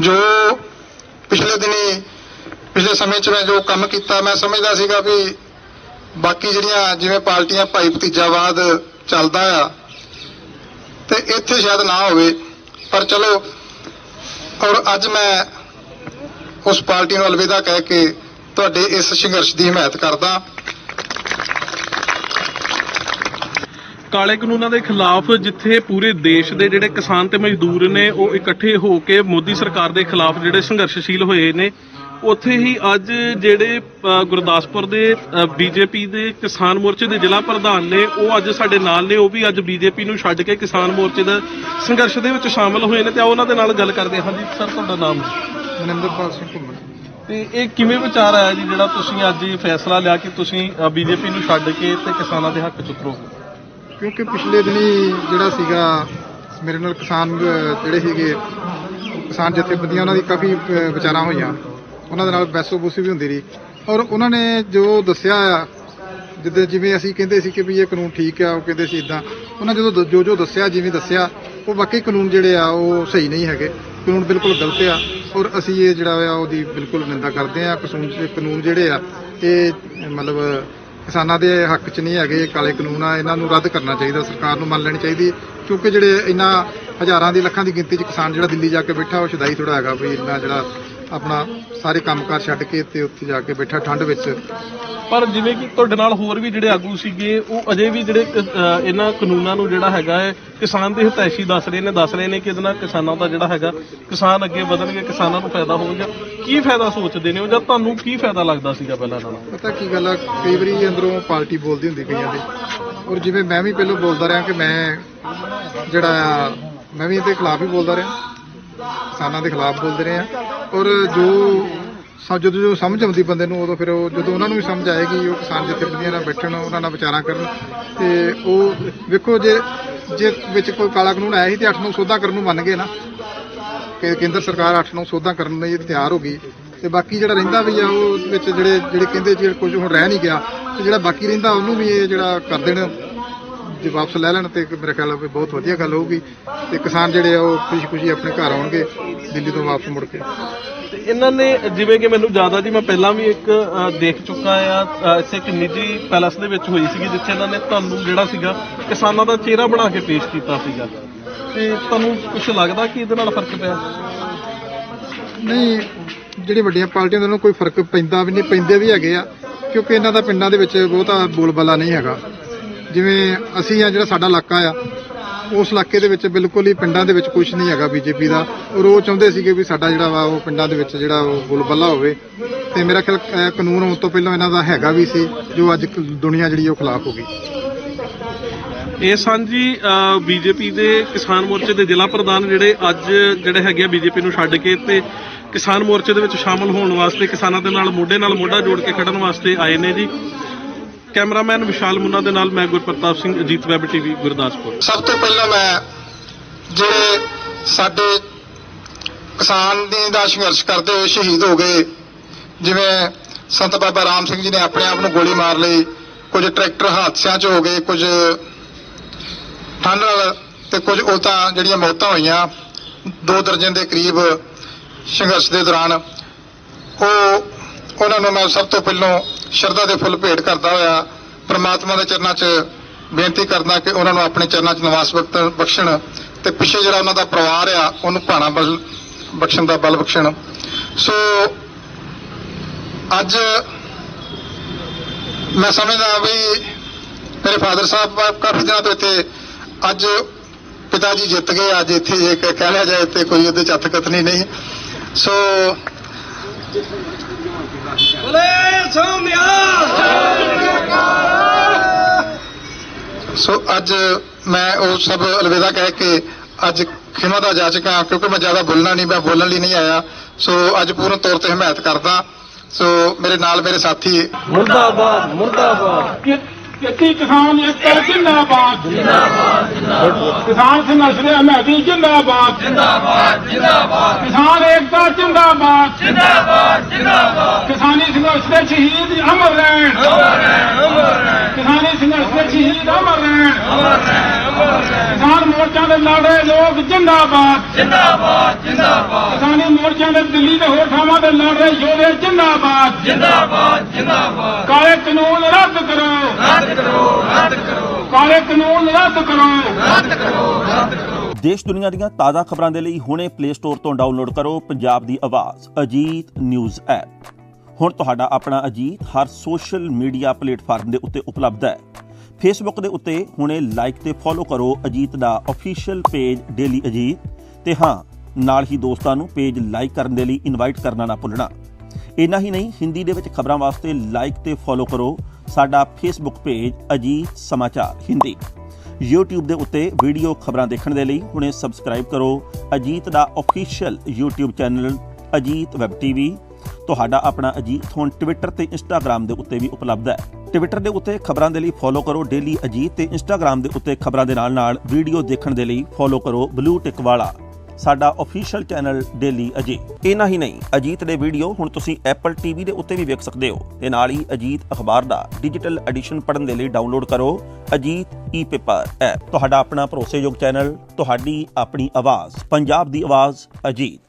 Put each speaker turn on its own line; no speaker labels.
ਜੋ ਪਿਛਲੇ ਦਿਨੀ, ਪਿਛਲੇ ਸਮੇਂ 'ਚ ਮੈਂ ਜੋ ਕੰਮ ਕੀਤਾ, ਮੈਂ ਸਮਝਦਾ ਸੀਗਾ ਵੀ ਬਾਕੀ ਜਿਹੜੀਆਂ ਜਿਵੇਂ ਪਾਰਟੀਆਂ ਭਾਈ ਭਤੀਜਾਵਾਦ ਚੱਲਦਾ ਆ, ਤੇ ਇੱਥੇ ਸ਼ਾਇਦ ਨਾ ਹੋਵੇ, ਪਰ ਚਲੋ, ਔਰ ਅੱਜ ਮੈਂ ਉਸ ਪਾਰਟੀ ਨੂੰ ਅਲਵਿਦਾ ਕਹਿ ਕੇ ਤੁਹਾਡੇ ਇਸ ਸੰਘਰਸ਼ ਦੀ ਹਮਾਇਤ ਕਰਦਾ।
ਕਾਲੇ ਕਾਨੂੰਨਾਂ ਦੇ ਖਿਲਾਫ ਜਿੱਥੇ ਪੂਰੇ ਦੇਸ਼ ਦੇ ਜਿਹੜੇ ਕਿਸਾਨ ਤੇ ਮਜ਼ਦੂਰ ਨੇ ਉਹ ਇਕੱਠੇ ਹੋ ਕੇ ਮੋਦੀ ਸਰਕਾਰ ਦੇ ਖਿਲਾਫ ਜਿਹੜੇ ਸੰਘਰਸ਼ਸ਼ੀਲ ਹੋਏ ਨੇ ਉੱਥੇ ਹੀ ਅੱਜ ਜਿਹੜੇ ਗੁਰਦਾਸਪੁਰ ਦੇ ਬੀਜੇਪੀ ਦੇ ਕਿਸਾਨ ਮੋਰਚੇ ਦੇ ਜ਼ਿਲ੍ਹਾ ਪ੍ਰਧਾਨ ਨੇ ਉਹ ਅੱਜ ਸਾਡੇ ਨਾਲ ਨੇ ਉਹ ਵੀ ਅੱਜ ਬੀਜੇਪੀ ਨੂੰ ਛੱਡ ਕੇ ਕਿਸਾਨ ਮੋਰਚੇ ਦਾ ਸੰਘਰਸ਼ ਦੇ ਵਿੱਚ ਸ਼ਾਮਲ ਹੋਏ ਨੇ ਤੇ ਆਓ ਉਹਨਾਂ ਦੇ ਨਾਲ ਗੱਲ ਕਰਦੇ ਹਾਂ। ਜੀ ਸਰ ਤੁਹਾਡਾ ਨਾਮ?
ਮਨਿੰਦਰਪਾਲ ਸਿੰਘ ਘੁੰਮਣ
ਤੇ ਇਹ ਕਿਵੇਂ ਵਿਚਾਰ ਆਇਆ ਜੀ ਜਿਹੜਾ ਤੁਸੀਂ ਅੱਜ ਇਹ ਫੈਸਲਾ ਲਿਆ ਕਿ ਤੁਸੀਂ ਬੀਜੇਪੀ ਨੂੰ ਛੱਡ ਕੇ ਤੇ ਕਿਸਾਨਾਂ ਦੇ ਹੱਕ ਚ ਉਤਰੋਗੇ?
ਕਿਉਂਕਿ ਪਿਛਲੇ ਦਿਨੀ ਜਿਹੜਾ ਸੀਗਾ, ਮੇਰੇ ਨਾਲ ਕਿਸਾਨ ਜਿਹੜੇ ਸੀਗੇ, ਕਿਸਾਨ ਜਥੇਬੰਦੀਆਂ, ਉਹਨਾਂ ਦੀ ਕਾਫੀ ਵਿਚਾਰਾਂ ਹੋਈਆਂ। ਉਹਨਾਂ ਦੇ ਨਾਲ ਬੈਸੋ ਬੂਸੀ ਵੀ ਹੁੰਦੀ ਰਹੀ। ਔਰ ਉਹਨਾਂ ਨੇ ਜੋ ਦੱਸਿਆ ਆ, ਜਿੱਦਾਂ ਜਿਵੇਂ ਅਸੀਂ ਕਹਿੰਦੇ ਸੀ ਕਿ ਵੀ ਇਹ ਕਾਨੂੰਨ ਠੀਕ ਆ, ਉਹ ਕਹਿੰਦੇ ਸੀ ਇਦਾਂ ਉਹਨਾਂ ਜਦੋਂ ਦ- ਜੋ ਜੋ ਦੱਸਿਆ, ਜਿਵੇਂ ਦੱਸਿਆ, ਉਹ ਬਾਕੀ ਕਾਨੂੰਨ ਜਿਹੜੇ ਆ, ਉਹ ਸਹੀ ਨਹੀਂ ਹੈਗੇ। ਕਾਨੂੰਨ ਬਿਲਕੁਲ ਗਲਤ ਆ। ਔਰ ਅਸੀਂ ਇਹ ਜਿਹੜਾ ਆ, ਉਹਦੀ ਬਿਲਕੁਲ ਨਿੰਦਾ ਕਰਦੇ ਆ। ਕਾਨੂੰਨ ਕਾਨੂੰਨ ਜਿਹੜੇ ਆ, ਇਹ ਮਤਲਬ ਕਿਸਾਨਾਂ ਦੇ ਹੱਕ 'ਚ ਨਹੀਂ ਹੈਗੇ, ਇਹ ਕਾਲੇ ਕਾਨੂੰਨ ਆ, ਇਹਨਾਂ ਨੂੰ ਰੱਦ ਕਰਨਾ ਚਾਹੀਦਾ, ਸਰਕਾਰ ਨੂੰ ਮੰਨ ਲੈਣੀ ਚਾਹੀਦੀ, ਕਿਉਂਕਿ ਜਿਹੜੇ ਇਹਨਾਂ ਹਜ਼ਾਰਾਂ ਦੀ ਲੱਖਾਂ ਦੀ ਗਿਣਤੀ 'ਚ ਕਿਸਾਨ ਜਿਹੜਾ ਦਿੱਲੀ ਜਾ ਕੇ ਬੈਠਾ, ਉਹ ਸ਼ਦਾਈ ਥੋੜਾ ਹੈਗਾ ਵੀ ਇੰਨਾ ਜਿਹੜਾ ਆਪਣਾ ਸਾਰੇ ਕੰਮਕਾਰ ਛੱਡ ਕੇ ਤੇ ਉੱਥੇ ਜਾ ਕੇ ਬੈਠਾ ਠੰਡ ਵਿੱਚ।
ਪਰ ਜਿਵੇਂ ਕਿ ਤੁਹਾਡੇ ਨਾਲ ਹੋਰ ਵੀ ਜਿਹੜੇ ਆਗੂ ਸੀਗੇ, ਉਹ ਅਜੇ ਵੀ ਜਿਹੜੇ ਕ- ਇਹਨਾਂ ਕਾਨੂੰਨਾਂ ਨੂੰ ਜਿਹੜਾ ਹੈਗਾ ਹੈ, ਕਿਸਾਨ ਦੇ ਹਿਤੈਸ਼ੀ ਦੱਸ ਰਹੇ ਨੇ, ਦੱਸ ਰਹੇ ਨੇ ਕਿ ਇਹਦੇ ਨਾਲ ਕਿਸਾਨਾਂ ਦਾ ਜਿਹੜਾ ਹੈਗਾ, ਕਿਸਾਨ ਅੱਗੇ ਵਧਣਗੇ, ਕਿਸਾਨਾਂ ਨੂੰ ਫਾਇਦਾ ਹੋਵੇਗਾ ਕੀ ਫਾਇਦਾ ਸੋਚਦੇ ਨੇ ਉਹ? ਜਾਂ ਤੁਹਾਨੂੰ ਕੀ ਫਾਇਦਾ ਲੱਗਦਾ ਸੀਗਾ ਪਹਿਲਾਂ ਨਾਲੋਂ?
ਪਤਾ ਕੀ ਗੱਲ ਆ, ਕਈ ਵਾਰੀ ਅੰਦਰੋਂ ਪਾਰਟੀ ਬੋਲਦੀ ਹੁੰਦੀ ਕਈਆਂ ਦੀ। ਔਰ ਜਿਵੇਂ ਮੈਂ ਵੀ ਪਹਿਲਾਂ ਬੋਲਦਾ ਰਿਹਾ ਕਿ ਮੈਂ ਜਿਹੜਾ ਆ, ਮੈਂ ਵੀ ਇਹਦੇ ਖਿਲਾਫ ਹੀ ਬੋਲਦਾ ਰਿਹਾ। ਕਿਸਾਨਾਂ ਦੇ ਖਿਲਾਫ ਬੋਲਦੇ ਰਹੇ ਆ। ਔਰ ਜੋ ਸਾ- ਜਦੋਂ ਜੋ ਸਮਝ ਆਉਂਦੀ ਬੰਦੇ ਨੂੰ, ਉਦੋਂ ਫਿਰ ਉਹ ਜਦੋਂ ਉਹਨਾਂ ਨੂੰ ਵੀ ਸਮਝ ਆਏਗੀ, ਉਹ ਕਿਸਾਨ ਜਥੇਬੰਦੀਆਂ ਨਾਲ ਬੈਠਣ, ਉਹਨਾਂ ਨਾਲ ਵਿਚਾਰਾਂ ਕਰਨ, ਤੇ ਉਹ ਵੇਖੋ ਜੇ ਜੇ ਵਿੱਚ ਕੋਈ ਕਾਲਾ ਕਾਨੂੰਨ ਆਇਆ ਸੀ ਤੇ 8 ਨੂੰ ਸੋਧਾ ਕਰਨ ਨੂੰ ਮੰਨ ਗਏ ਨਾ, ਕਿ ਕੇਂਦਰ ਸਰਕਾਰ 8 ਨੂੰ ਸੋਧਾ ਕਰਨ ਲਈ ਤਿਆਰ ਹੋ ਗਈ, ਤੇ ਬਾਕੀ ਜਿਹੜਾ ਰਹਿੰਦਾ ਵੀ ਆ, ਉਹ ਵਿੱਚ ਜਿਹੜੇ ਜਿਹੜੇ ਕਹਿੰਦੇ ਜੇ ਕੁਝ ਹੁਣ ਰਹਿ ਨਹੀਂ ਗਿਆ, ਤੇ ਜਿਹੜਾ ਬਾਕੀ ਰਹਿੰਦਾ ਉਹਨੂੰ ਵੀ ਇਹ ਜਿਹੜਾ ਕਰ ਦੇਣ, ਜੇ ਵਾਪਸ ਲੈ ਲੈਣ ਤੇ ਮੇਰੇ ਖਿਆਲ ਆ ਵੀ ਬਹੁਤ ਵਧੀਆ ਗੱਲ ਹੋਊਗੀ, ਤੇ ਕਿਸਾਨ ਜਿਹੜੇ ਆ ਉਹ ਖੁਸ਼ੀ-ਖੁਸ਼ੀ ਆਪਣੇ ਘਰ ਆਉਣਗੇ, ਦਿੱਲੀ ਤੋਂ ਵਾਪਸ ਮੁੜ ਕੇ।
ਤੇ ਇਹਨਾਂ ਨੇ ਜਿਵੇਂ ਕਿ ਮੈਨੂੰ ਜ਼ਿਆਦਾ ਜੀ ਮੈਂ ਪਹਿਲਾਂ ਵੀ ਇੱਕ ਅਹ, ਦੇਖ ਚੁੱਕਾ ਆ ਅਹ, ਇੱਥੇ ਇੱਕ ਨਿੱਜੀ ਪੈਲਸ ਦੇ ਵਿੱਚ ਹੋਈ ਸੀਗੀ ਜਿੱਥੇ ਇਹਨਾਂ ਨੇ ਤੁਹਾਨੂੰ ਜਿਹੜਾ ਸੀਗਾ ਕਿਸਾਨਾਂ ਦਾ ਚਿਹਰਾ ਬਣਾ ਕੇ ਪੇਸ਼ ਕੀਤਾ ਸੀਗਾ। ਤੇ ਤੁਹਾਨੂੰ ਕੁਝ ਲੱਗਦਾ ਕਿ ਇਹਦੇ ਨਾਲ ਫ਼ਰਕ ਪਿਆ?
ਨਹੀਂ ਜਿਹੜੀ ਵੱਡੀਆਂ ਪਾਰਟੀਆਂ ਦੇ ਨਾਲ ਕੋਈ ਫ਼ਰਕ ਪੈਂਦਾ ਵੀ ਨਹੀਂ ਪੈਂਦੇ ਵੀ ਹੈਗੇ ਆ ਕਿਉਂਕਿ ਇਹਨਾਂ ਦਾ ਪਿੰਡਾਂ ਦੇ ਵਿੱਚ ਬਹੁਤਾ ਬੋਲਬਾਲਾ ਨਹੀਂ ਹੈਗਾ। ਜਿਵੇਂ ਅਸੀਂ ਆ ਜਿਹੜਾ ਸਾਡਾ ਇਲਾਕਾ ਆ ਉਸ ਇਲਾਕੇ ਦੇ ਵਿੱਚ ਬਿਲਕੁਲ ਹੀ ਪਿੰਡਾਂ ਦੇ ਵਿੱਚ ਕੁਝ ਨਹੀਂ ਹੈਗਾ ਬੀਜੇਪੀ ਦਾ। ਔਰ ਉਹ ਚਾਹੁੰਦੇ ਸੀਗੇ ਵੀ ਸਾਡਾ ਜਿਹੜਾ ਵਾ ਉਹ ਪਿੰਡਾਂ ਦੇ ਵਿੱਚ ਜਿਹੜਾ ਉਹ ਬੋਲਬਾਲਾ ਹੋਵੇ। ਤੇ ਮੇਰਾ ਖਿਆਲ ਅਹ, ਕਾਨੂੰਨ ਆਉਣ ਤੋਂ ਪਹਿਲਾਂ ਇਹਨਾਂ ਦਾ ਹੈਗਾ ਵੀ ਸੀ ਜੋ ਅੱਜ ਦੁਨੀਆ ਜਿਹੜੀ ਉਹ ਖਿਲਾਫ ਹੋ ਗਈ।
ਇਹ ਸਾਂਝੀ ਬੀਜੇਪੀ ਦੇ ਕਿਸਾਨ ਮੋਰਚੇ ਦੇ ਜ਼ਿਲ੍ਹਾ ਪ੍ਰਧਾਨ ਜਿਹੜੇ ਅੱਜ ਜਿਹੜੇ ਹੈਗੇ ਆ ਬੀਜੇਪੀ ਨੂੰ ਛੱਡ ਕੇ ਤੇ ਕਿਸਾਨ ਮੋਰਚੇ ਦੇ ਵਿੱਚ ਸ਼ਾਮਲ ਹੋਣ ਵਾਸਤੇ ਕਿਸਾਨਾਂ ਦੇ ਨਾਲ ਮੋਢੇ ਨਾਲ ਮੋਢਾ ਜੋੜ ਕੇ ਖੜਨ ਵਾਸਤੇ ਆਏ ਨੇ ਜੀ। ਕੈਮਰਾਮੈਨ ਵਿਸ਼ਾਲ ਮੁੰਨਾ ਦੇ ਨਾਲ ਮੈਂ ਗੁਰਪ੍ਰਤਾਪ ਸਿੰਘ, ਅਜੀਤ ਵੈਬ ਟੀਵੀ, ਗੁਰਦਾਸਪੁਰ।
ਸਭ ਤੋਂ ਪਹਿਲਾਂ ਮੈਂ ਜਿਹੜੇ ਸਾਡੇ ਕਿਸਾਨ ਦੀ ਦਾ ਸੰਘਰਸ਼ ਕਰਦੇ ਹੋਏ ਸ਼ਹੀਦ ਹੋ ਗਏ, ਜਿਵੇਂ ਸੰਤ ਬਾਬਾ ਰਾਮ ਸਿੰਘ ਜੀ ਨੇ ਆਪਣੇ ਆਪ ਨੂੰ ਗੋਲੀ ਮਾਰ ਲਈ, ਕੁਝ ਟਰੈਕਟਰ ਹਾਦਸਿਆਂ 'ਚ ਹੋ ਗਏ, ਕੁਝ ਠੰਡ ਨਾਲ ਤੇ ਕੁਝ ਉਹ ਤਾਂ ਜਿਹੜੀਆਂ ਮੌਤਾਂ ਹੋਈਆਂ, ਦੋ ਦਰਜਨ ਦੇ ਕਰੀਬ ਸੰਘਰਸ਼ ਦੇ ਦੌਰਾਨ, ਉਹ ਉਹਨਾਂ ਨੂੰ ਮੈਂ ਸਭ ਤੋਂ ਪਹਿਲਾਂ ਸ਼ਰਧਾ ਦੇ ਫੁੱਲ ਭੇਟ ਕਰਦਾ ਹੋਇਆ ਪ੍ਰਮਾਤਮਾ ਦੇ ਚਰਨਾਂ 'ਚ ਬੇਨਤੀ ਕਰਦਾ ਕਿ ਉਹਨਾਂ ਨੂੰ ਆਪਣੇ ਚਰਨਾਂ 'ਚ ਨਿਵਾਸ ਬਖਤ- ਬਖਸ਼ਣ ਤੇ ਪਿੱਛੇ ਜਿਹੜਾ ਉਹਨਾਂ ਦਾ ਪਰਿਵਾਰ ਆ, ਉਹਨੂੰ ਭਾਣਾ ਬਲ ਬਖਸ਼ਣ ਦਾ ਬਲ ਬਖਸ਼ਣ। ਸੋ ਅੱਜ ਮੈਂ ਸਮਝਦਾ ਵੀ ਮੇਰੇ ਫਾਦਰ ਸਾਹਿਬ ਕਾਫੀ ਦਿਨਾਂ ਤੋਂ ਇੱਥੇ ਅੱਜ ਪਿਤਾ ਜੀ ਜਿੱਤ ਗਏ, ਅੱਜ ਇੱਥੇ ਜੇ ਕਹਿ ਲਿਆ ਜਾਏ ਤੇ ਕੋਈ ਇਹਦੇ ਚ ਹੱਥਕਥਨੀ ਨਹੀਂ। ਸੋ ਸੋ ਅੱਜ ਮੈਂ ਉਹ ਸਭ ਅਲਵਿਦਾ ਕਹਿ ਕੇ ਅੱਜ ਖਿਮਾ ਦਾ ਜਾਚਕ ਹਾਂ ਕਿਉਂਕਿ ਮੈਂ ਜ਼ਿਆਦਾ ਬੋਲਣਾ ਨਹੀਂ ਮੈਂ ਬੋਲਣ ਲਈ ਨਹੀਂ ਆਇਆ। ਸੋ ਅੱਜ ਪੂਰਨ ਤੌਰ ਤੇ ਹਮਾਇਤ ਕਰਦਾ। ਸੋ ਮੇਰੇ ਨਾਲ ਮੇਰੇ ਸਾਥੀ
ਮੁਰਦਾਬਾਦ ਮੁਰਦਾਬਾਦ।
ਕਿੱਤੀ ਕਿਸਾਨ ਏਕਤਾ ਜਿੰਦਾਬਾਦ ਜਿੰਦਾਬਾਦ। ਜਿੰਦਾਬਾਦ ਕਿਸਾਨ ਸੰਘਰਸ਼ ਦੇ ਹਮਾਇਤੀ ਜਿੰਦਾਬਾਦ। ਜਿੰਦਾਬਾਦ ਜਿੰਦਾਬਾਦ ਕਿਸਾਨ ਏਕਤਾ ਜਿੰਦਾਬਾਦ। ਜਿੰਦਾਬਾਦ ਜਿੰਦਾਬਾਦ ਕਿਸਾਨੀ ਸੰਘਰਸ਼ ਦੇ ਸ਼ਹੀਦ ਅਮਰ ਰਹਿਣ। ਅਮਰ ਰਹਿਣ ਅਮਰ ਰਹਿਣ ਕਿਸਾਨੀ ਸੰਘਰਸ਼ ਦੇ ਸ਼ਹੀਦ ਅਮਰ ਰਹਿਣ। ਅਮਰ ਰਹਿਣ ਅਮਰ ਰਹਿਣ ਕਿਸਾਨ ਮੋਰਚਾ ਦੇ ਲੜ ਰਹੇ ਲੋਕ ਜਿੰਦਾਬਾਦ। ਜਿੰਦਾਬਾਦ ਜਿੰਦਾਬਾਦ ਕਿਸਾਨੀ ਮੋਰਚਾ ਦੇ ਦਿੱਲੀ ਤੇ ਹੋਰ ਥਾਵਾਂ ਤੇ ਲੜ ਰਹੇ ਯੋਧੇ ਜਿੰਦਾਬਾਦ। ਜਿੰਦਾਬਾਦ ਜਿੰਦਾਬਾਦ। ਕਾਲੇ ਕਾਨੂੰਨ ਰੱਦ ਕਰੋ। ਰੱਦ ਕਰੋ ਰੱਦ ਕਰੋ ਕਾਲੇ ਕਾਨੂੰਨ ਰੱਦ ਕਰੋ।
ਦੇਸ਼ ਦੁਨੀਆ ਦੀਆਂ ਤਾਜ਼ਾ ਖਬਰਾਂ ਦੇ ਲਈ ਹੁਣੇ ਪਲੇ ਸਟੋਰ ਤੋਂ ਡਾਊਨਲੋਡ ਕਰੋ ਪੰਜਾਬ ਦੀ ਆਵਾਜ਼, ਅਜੀਤ ਨਿਊਜ਼ ਐਪ। ਹੁਣ ਤੁਹਾਡਾ ਆਪਣਾ ਅਜੀਤ ਹਰ ਸੋਸ਼ਲ ਮੀਡੀਆ ਪਲੇਟਫਾਰਮ ਦੇ ਉੱਤੇ ਉਪਲਬਧ ਹੈ। ਫੇਸਬੁੱਕ ਦੇ ਉੱਤੇ ਹੁਣੇ ਲਾਈਕ ਤੇ ਫੋਲੋ ਕਰੋ ਅਜੀਤ ਦਾ ਅਫੀਸ਼ੀਅਲ ਪੇਜ ਡੇਲੀ ਅਜੀਤ ਤੇ ਹਾਂ, ਨਾਲ ਹੀ ਦੋਸਤਾਂ ਨੂੰ ਪੇਜ ਲਾਈਕ ਕਰਨ ਦੇ ਲਈ ਇਨਵਾਈਟ ਕਰਨਾ ਨਾ ਭੁੱਲਣਾ। ਇੰਨਾ ਹੀ ਨਹੀਂ, ਹਿੰਦੀ ਦੇ ਵਿੱਚ ਖਬਰਾਂ ਵਾਸਤੇ ਲਾਈਕ ਤੇ ਫੋਲੋ ਕਰੋ ਸਾਡਾ ਫੇਸਬੁੱਕ ਪੇਜ ਅਜੀਤ ਸਮਾਚਾਰ ਹਿੰਦੀ। YouTube ਦੇ ਉੱਤੇ ਵੀਡੀਓ ਖਬਰਾਂ ਦੇਖਣ ਦੇ ਲਈ ਹੁਣੇ ਸਬਸਕ੍ਰਾਈਬ ਕਰੋ ਅਜੀਤ ਦਾ official YouTube channel Ajit web TV ਤੁਹਾਡਾ ਆਪਣਾ ਅਜੀਤ ਹੁਣ ਟਵਿੱਟਰ ਤੇ ਇੰਸਟਾਗ੍ਰam ਦੇ ਉੱਤੇ ਵੀ ਉਪਲਬਧ ਹੈ। ਟਵਿੱਟਰ ਦੇ ਉੱਤੇ ਖਬਰਾਂ ਦੇ ਲਈ ਫੋਲੋ ਕਰੋ ਡੇਲੀ ਅਜੀਤ ਤੇ ਇੰਸਟਾਗ੍ਰam ਦੇ ਉੱਤੇ ਖਬਰਾਂ ਦੇ ਨਾਲ-ਨਾਲ ਵੀਡੀਓ ਦੇਖਣ ਦੇ ਲਈ ਫੋਲੋ ਕਰੋ ਬਲੂ ਟਿਕ ਵਾਲਾ। ਸਾਡਾ ਅਫੀਸ਼ੀਅਲ ਚੈਨਲ ਡੇਲੀ ਅਜੀਤ ਇਹਨਾਂ ਹੀ ਨਹੀਂ, ਅਜੀਤ ਦੇ ਵੀਡੀਓ ਹੁਣ ਤੁਸੀਂ Apple TV ਦੇ ਉੱਤੇ ਵੀ ਵੇਖ ਸਕਦੇ ਹੋ। ਤੇ ਨਾਲ ਹੀ ਅਜੀਤ ਅਖਬਾਰ ਦਾ ਡਿਜੀਟਲ ਐਡੀਸ਼ਨ ਪੜ੍ਹਨ ਦੇ ਲਈ ਡਾਊਨਲੋਡ ਕਰੋ ਅਜੀਤ ਈ-ਪੇਪਰ ਐਪ ਤੁਹਾਡਾ ਆਪਣਾ ਭਰੋਸੇਯੋਗ ਚੈਨਲ ਤੁਹਾਡੀ ਆਪਣੀ ਆਵਾਜ਼, ਪੰਜਾਬ ਦੀ ਆਵਾਜ਼ ਅਜੀਤ।